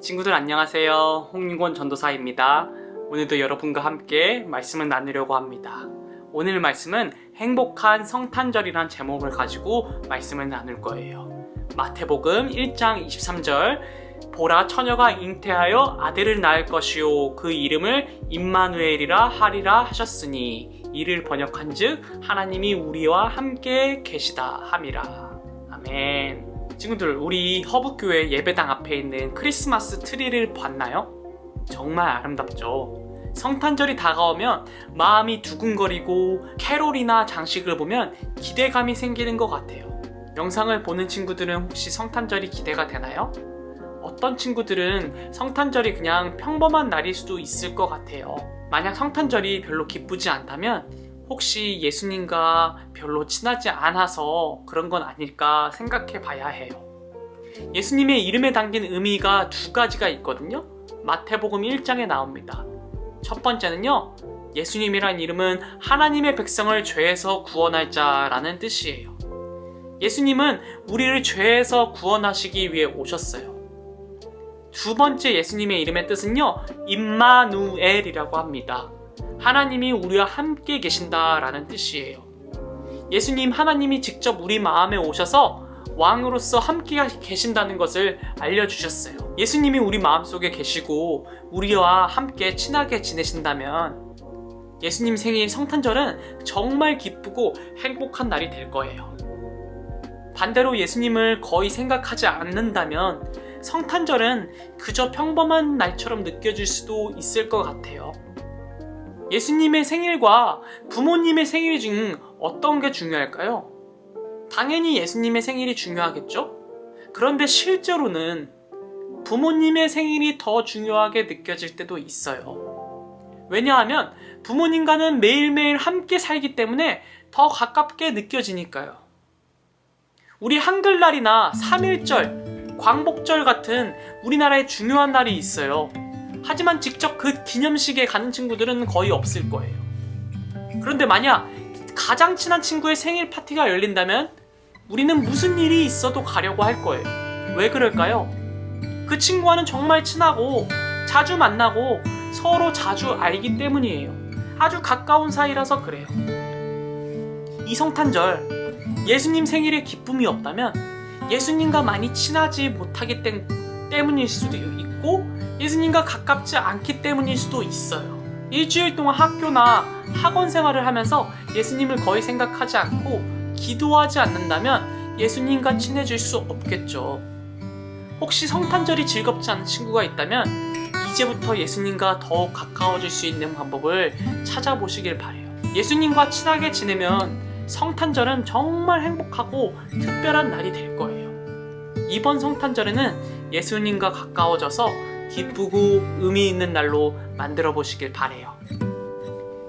친구들 안녕하세요. 홍윤권 전도사입니다. 오늘도 여러분과 함께 말씀을 나누려고 합니다. 오늘 말씀은 행복한 성탄절이란 제목을 가지고 말씀을 나눌 거예요. 마태복음 1장 23절 보라 처녀가 잉태하여 아들을 낳을 것이요 그 이름을 임마누엘이라 하리라 하셨으니 이를 번역한즉 하나님이 우리와 함께 계시다 함이라. 아멘. 친구들, 우리 허브교회 예배당 앞에 있는 크리스마스 트리를 봤나요? 정말 아름답죠. 성탄절이 다가오면 마음이 두근거리고 캐롤이나 장식을 보면 기대감이 생기는 것 같아요. 영상을 보는 친구들은 혹시 성탄절이 기대가 되나요? 어떤 친구들은 성탄절이 그냥 평범한 날일 수도 있을 것 같아요. 만약 성탄절이 별로 기쁘지 않다면 혹시 예수님과 별로 친하지 않아서 그런 건 아닐까 생각해 봐야 해요. 예수님의 이름에 담긴 의미가 두 가지가 있거든요. 마태복음 1장에 나옵니다. 첫 번째는요, 예수님이란 이름은 하나님의 백성을 죄에서 구원할 자라는 뜻이에요. 예수님은 우리를 죄에서 구원하시기 위해 오셨어요. 두 번째 예수님의 이름의 뜻은요, 임마누엘이라고 합니다. 하나님이 우리와 함께 계신다라는 뜻이에요. 예수님 하나님이 직접 우리 마음에 오셔서 왕으로서 함께 계신다는 것을 알려주셨어요. 예수님이 우리 마음속에 계시고 우리와 함께 친하게 지내신다면 예수님 생일 성탄절은 정말 기쁘고 행복한 날이 될 거예요. 반대로 예수님을 거의 생각하지 않는다면 성탄절은 그저 평범한 날처럼 느껴질 수도 있을 것 같아요. 예수님의 생일과 부모님의 생일 중 어떤 게 중요할까요? 당연히 예수님의 생일이 중요하겠죠? 그런데 실제로는 부모님의 생일이 더 중요하게 느껴질 때도 있어요. 왜냐하면 부모님과는 매일매일 함께 살기 때문에 더 가깝게 느껴지니까요. 우리 한글날이나 3.1절, 광복절 같은 우리나라의 중요한 날이 있어요. 하지만 직접 그 기념식에 가는 친구들은 거의 없을 거예요. 그런데 만약 가장 친한 친구의 생일 파티가 열린다면 우리는 무슨 일이 있어도 가려고 할 거예요. 왜 그럴까요? 그 친구와는 정말 친하고 자주 만나고 서로 자주 알기 때문이에요. 아주 가까운 사이라서 그래요. 이 성탄절 예수님 생일에 기쁨이 없다면 예수님과 많이 친하지 못하기 때, 때문일 수도 있고 예수님과 가깝지 않기 때문일 수도 있어요. 일주일 동안 학교나 학원 생활을 하면서 예수님을 거의 생각하지 않고 기도하지 않는다면 예수님과 친해질 수 없겠죠. 혹시 성탄절이 즐겁지 않은 친구가 있다면 이제부터 예수님과 더욱 가까워질 수 있는 방법을 찾아보시길 바래요. 예수님과 친하게 지내면 성탄절은 정말 행복하고 특별한 날이 될 거예요. 이번 성탄절에는 예수님과 가까워져서 기쁘고 의미 있는 날로 만들어 보시길 바래요.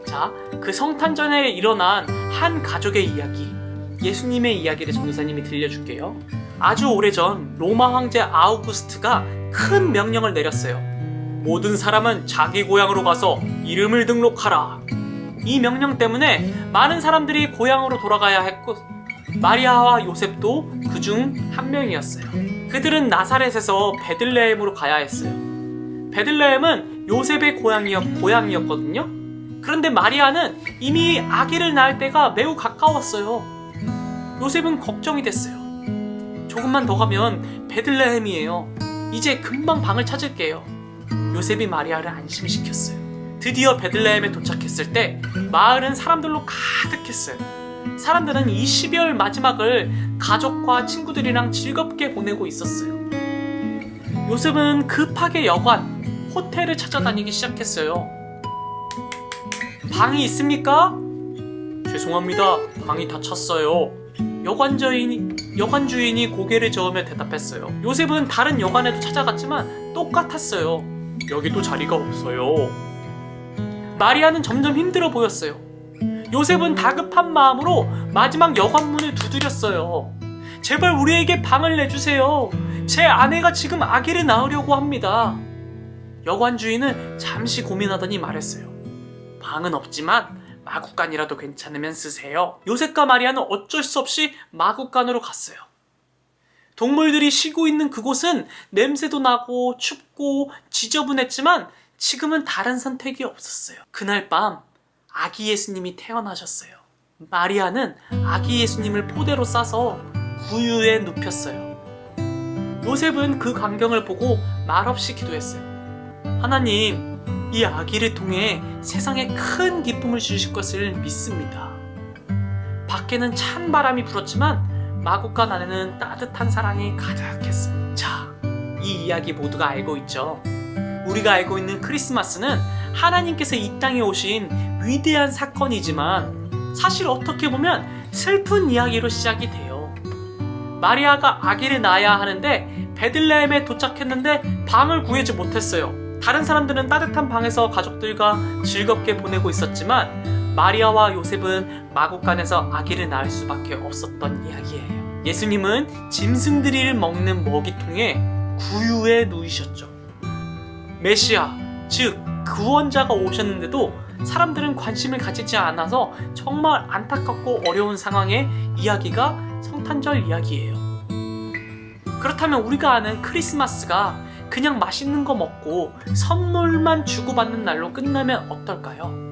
자, 그 성탄절에 일어난 한 가족의 이야기, 예수님의 이야기를 전도사님이 들려줄게요. 아주 오래전 로마 황제 아우구스트가 큰 명령을 내렸어요. 모든 사람은 자기 고향으로 가서 이름을 등록하라. 이 명령 때문에 많은 사람들이 고향으로 돌아가야 했고 마리아와 요셉도 그 중 한 명이었어요. 그들은 나사렛에서 베들레헴으로 가야 했어요. 베들레헴은 요셉의 고향이었, 고향이었거든요. 그런데 마리아는 이미 아기를 낳을 때가 매우 가까웠어요. 요셉은 걱정이 됐어요. 조금만 더 가면 베들레헴이에요. 이제 금방 방을 찾을게요. 요셉이 마리아를 안심시켰어요. 드디어 베들레헴에 도착했을 때 마을은 사람들로 가득했어요. 사람들은 이 12월 마지막을 가족과 친구들이랑 즐겁게 보내고 있었어요. 요셉은 급하게 여관, 호텔을 찾아다니기 시작했어요. 방이 있습니까? 죄송합니다. 방이 다 찼어요. 여관 주인이, 여관 주인이 고개를 저으며 대답했어요. 요셉은 다른 여관에도 찾아갔지만 똑같았어요. 여기도 자리가 없어요. 마리아는 점점 힘들어 보였어요. 요셉은 다급한 마음으로 마지막 여관문을 두드렸어요. 제발 우리에게 방을 내주세요. 제 아내가 지금 아기를 낳으려고 합니다. 여관 주인은 잠시 고민하더니 말했어요. 방은 없지만 마국간이라도 괜찮으면 쓰세요. 요셉과 마리아는 어쩔 수 없이 마국간으로 갔어요. 동물들이 쉬고 있는 그곳은 냄새도 나고 춥고 지저분했지만 지금은 다른 선택이 없었어요. 그날 밤 아기 예수님이 태어나셨어요. 마리아는 아기 예수님을 포대로 싸서 구유에 눕혔어요. 요셉은 그 광경을 보고 말없이 기도했어요. 하나님, 이 아기를 통해 세상에 큰 기쁨을 주실 것을 믿습니다. 밖에는 찬 바람이 불었지만 마국간 안에는 따뜻한 사랑이 가득했습니다. 자, 이 이야기 모두가 알고 있죠. 우리가 알고 있는 크리스마스는 하나님께서 이 땅에 오신 위대한 사건이지만 사실 어떻게 보면 슬픈 이야기로 시작이 돼요. 마리아가 아기를 낳아야 하는데 베들레헴에 도착했는데 방을 구하지 못했어요. 다른 사람들은 따뜻한 방에서 가족들과 즐겁게 보내고 있었지만 마리아와 요셉은 마국간에서 아기를 낳을 수밖에 없었던 이야기예요. 예수님은 짐승들이 먹는 먹이통에 구유에 누이셨죠. 메시아, 즉 구원자가 오셨는데도 사람들은 관심을 가지지 않아서 정말 안타깝고 어려운 상황의 이야기가 성탄절 이야기예요. 그렇다면 우리가 아는 크리스마스가 그냥 맛있는 거 먹고 선물만 주고받는 날로 끝나면 어떨까요?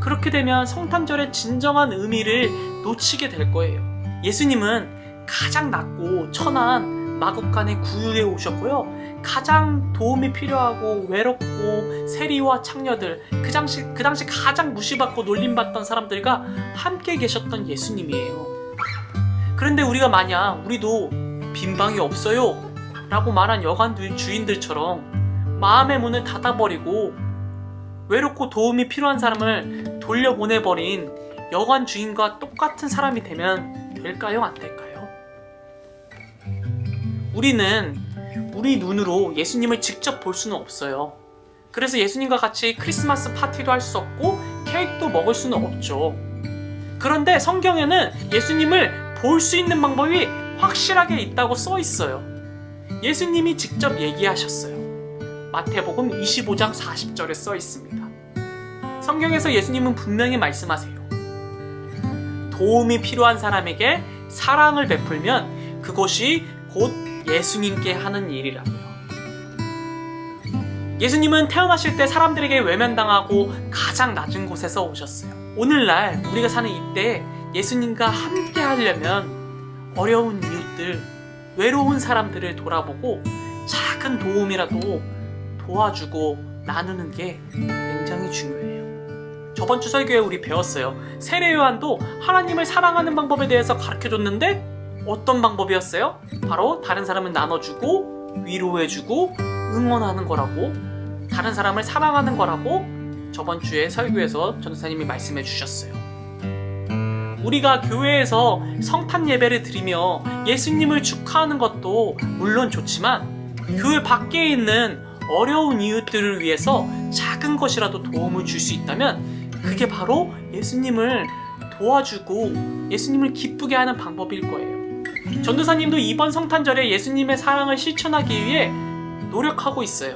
그렇게 되면 성탄절의 진정한 의미를 놓치게 될 거예요. 예수님은 가장 낮고 천한 마국간의 구유에 오셨고요. 가장 도움이 필요하고 외롭고 세리와 창녀들 그 당시 그 당시 가장 무시받고 놀림받던 사람들과 함께 계셨던 예수님이에요. 그런데 우리가 만약 우리도 빈 방이 없어요 라고 말한 여관 주인들처럼 마음의 문을 닫아버리고 외롭고 도움이 필요한 사람을 돌려보내버린 여관 주인과 똑같은 사람이 되면 될까요? 안 될까요? 우리는 우리 눈으로 예수님을 직접 볼 수는 없어요. 그래서 예수님과 같이 크리스마스 파티도 할 수 없고 케이크도 먹을 수는 없죠. 그런데 성경에는 예수님을 볼 수 있는 방법이 확실하게 있다고 써 있어요. 예수님이 직접 얘기하셨어요. 마태복음 25장 40절에 써 있습니다. 성경에서 예수님은 분명히 말씀하세요. 도움이 필요한 사람에게 사랑을 베풀면 그것이 곧 예수님께 하는 일이라고요. 예수님은 태어나실 때 사람들에게 외면당하고 가장 낮은 곳에서 오셨어요. 오늘날 우리가 사는 이때 예수님과 함께 하려면 어려운 이웃들, 외로운 사람들을 돌아보고 작은 도움이라도 도와주고 나누는 게 굉장히 중요해요. 저번 주 설교에 우리 배웠어요. 세례 요한도 하나님을 사랑하는 방법에 대해서 가르쳐 줬는데 어떤 방법이었어요? 바로 다른 사람을 나눠주고 위로해주고 응원하는 거라고 다른 사람을 사랑하는 거라고 저번 주에 설교에서 전도사님이 말씀해 주셨어요. 우리가 교회에서 성탄 예배를 드리며 예수님을 축하하는 것도 물론 좋지만 교회 밖에 있는 어려운 이웃들을 위해서 작은 것이라도 도움을 줄 수 있다면 그게 바로 예수님을 도와주고 예수님을 기쁘게 하는 방법일 거예요. 전도사님도 이번 성탄절에 예수님의 사랑을 실천하기 위해 노력하고 있어요.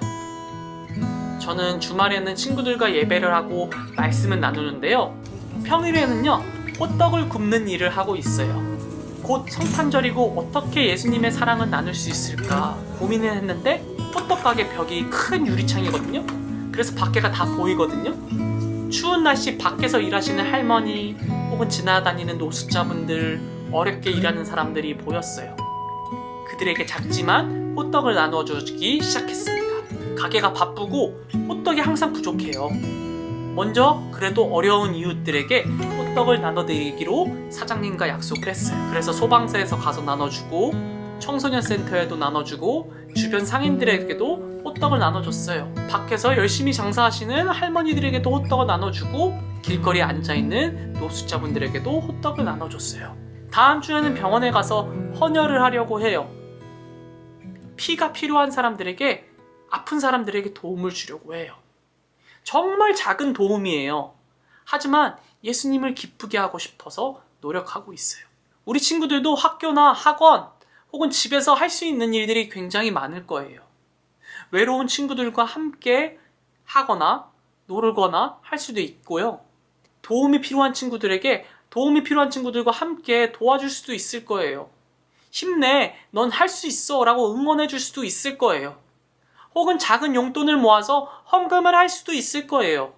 저는 주말에는 친구들과 예배를 하고 말씀을 나누는데요. 평일에는요, 호떡을 굽는 일을 하고 있어요. 곧 성탄절이고 어떻게 예수님의 사랑을 나눌 수 있을까 고민을 했는데 호떡 가게 벽이 큰 유리창이거든요. 그래서 밖에가 다 보이거든요. 추운 날씨 밖에서 일하시는 할머니 혹은 지나다니는 노숙자분들 어렵게 일하는 사람들이 보였어요. 그들에게 작지만 호떡을 나눠주기 시작했습니다. 가게가 바쁘고 호떡이 항상 부족해요. 먼저 그래도 어려운 이웃들에게 호떡을 나눠드리기로 사장님과 약속을 했어요. 그래서 소방서에서 가서 나눠주고 청소년 센터에도 나눠주고 주변 상인들에게도 호떡을 나눠줬어요. 밖에서 열심히 장사하시는 할머니들에게도 호떡을 나눠주고 길거리에 앉아있는 노숙자분들에게도 호떡을 나눠줬어요. 다음 주에는 병원에 가서 헌혈을 하려고 해요. 피가 필요한 사람들에게 아픈 사람들에게 도움을 주려고 해요. 정말 작은 도움이에요. 하지만 예수님을 기쁘게 하고 싶어서 노력하고 있어요. 우리 친구들도 학교나 학원 혹은 집에서 할 수 있는 일들이 굉장히 많을 거예요. 외로운 친구들과 함께 하거나 놀거나 할 수도 있고요. 도움이 필요한 친구들에게 도움이 필요한 친구들과 함께 도와줄 수도 있을 거예요. 힘내, 넌 할 수 있어 라고 응원해 줄 수도 있을 거예요. 혹은 작은 용돈을 모아서 헌금을 할 수도 있을 거예요.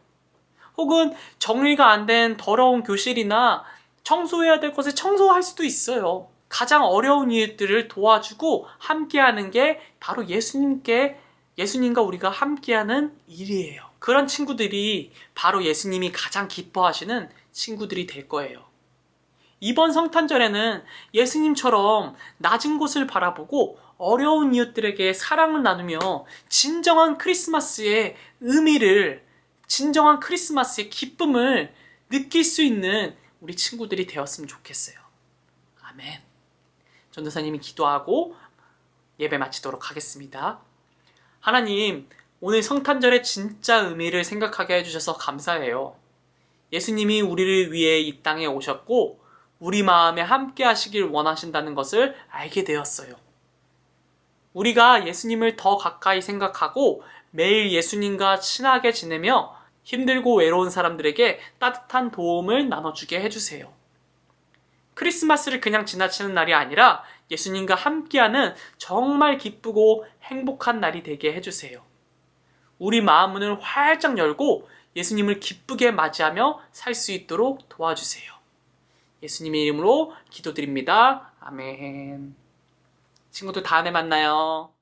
혹은 정리가 안 된 더러운 교실이나 청소해야 될 것을 청소할 수도 있어요. 가장 어려운 이웃들을 도와주고 함께하는 게 바로 예수님께 예수님과 우리가 함께하는 일이에요. 그런 친구들이 바로 예수님이 가장 기뻐하시는 친구들이 될 거예요. 이번 성탄절에는 예수님처럼 낮은 곳을 바라보고 어려운 이웃들에게 사랑을 나누며 진정한 크리스마스의 의미를, 진정한 크리스마스의 기쁨을 느낄 수 있는 우리 친구들이 되었으면 좋겠어요. 아멘. 전도사님이 기도하고 예배 마치도록 하겠습니다. 하나님, 오늘 성탄절의 진짜 의미를 생각하게 해주셔서 감사해요. 예수님이 우리를 위해 이 땅에 오셨고, 우리 마음에 함께 하시길 원하신다는 것을 알게 되었어요. 우리가 예수님을 더 가까이 생각하고 매일 예수님과 친하게 지내며 힘들고 외로운 사람들에게 따뜻한 도움을 나눠주게 해주세요. 크리스마스를 그냥 지나치는 날이 아니라 예수님과 함께하는 정말 기쁘고 행복한 날이 되게 해주세요. 우리 마음 문을 활짝 열고 예수님을 기쁘게 맞이하며 살 수 있도록 도와주세요. 예수님의 이름으로 기도드립니다. 아멘. 친구들 다음에 만나요.